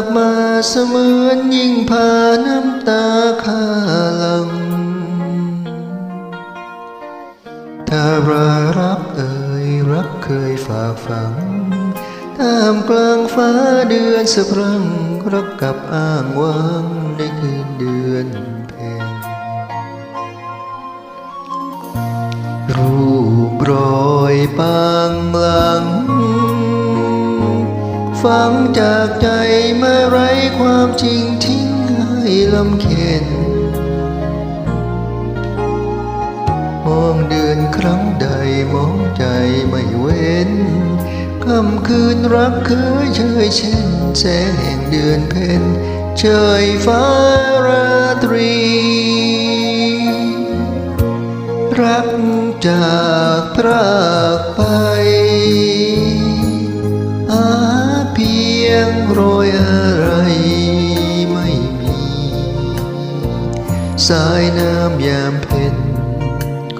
ากมาเสมือนยิ่งพาน้ำตาข้าลัง ถ้ารารักเอ่ยรักเคยฝากฝังท่ามกลางฟ้าเดือนสะพรั่งรักกับอ้างว้างในคืนเดือน ฟังจากใจเมื่อไรความจริงทิ้งให้ลำเค็นมองเดือนครั้งใดมองใจไม่เว้นค่ำคืนรักเคยเชยเช่นแสงแห่งเดือนเพ็ญเชยฟ้าราตรี รักจากพรากไป ยงโรยอะไรไม่มี สายน้ำยามเพ็ญ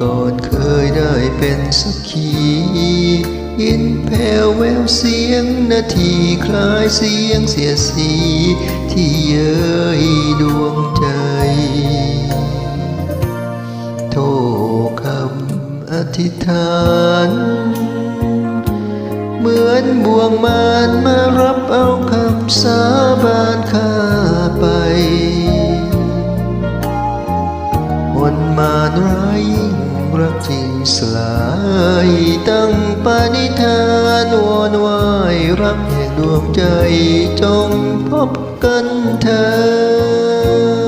ก่อนเคยได้เป็นสักขียินแผ่วแววเสียงนาทีคล้ายเสียงเสียสี ที่เย้ยดวงใจ โทคำอธิษฐาน นบ่วงมารมารับเอาคำสาบานข้าไป มนมารร้ายยิ่งรักจริงสลายตั้งปณิธานวอนวายรักแห่งดวงใจจงพบกันเถิด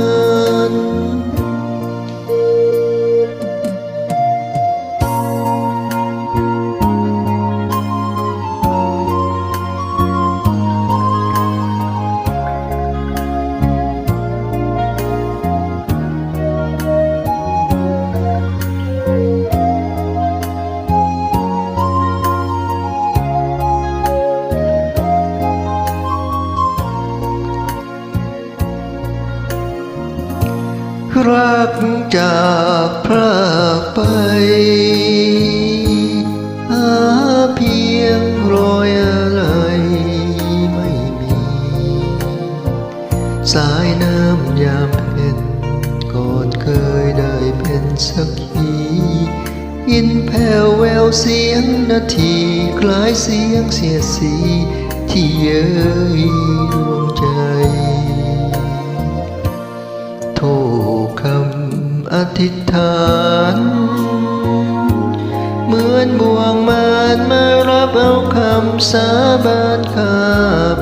กจากพรากไป หาเพียงรอยอะไรไม่มี สายน้ำยามเพ็ญก่อนเคยได้เป็นสักขียินแผ่วแววเสียงนาทีคล้ายเสียงเสียสี ที่เย้ยดวงใจ โทคำอ ธิษฐาน เหมือนบ่วงมารมารับเอาคำสาบานข้า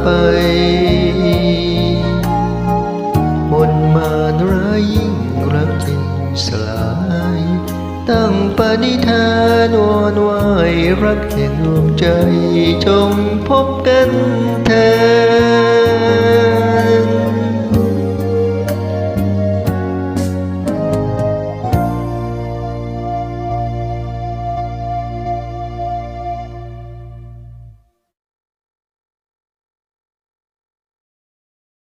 ไปมนต์มารร้ายยิ่งรักจริงสลาย ตั้งปณิธานวอนไหวรักแห่งดวงใจจงพบกันเถิด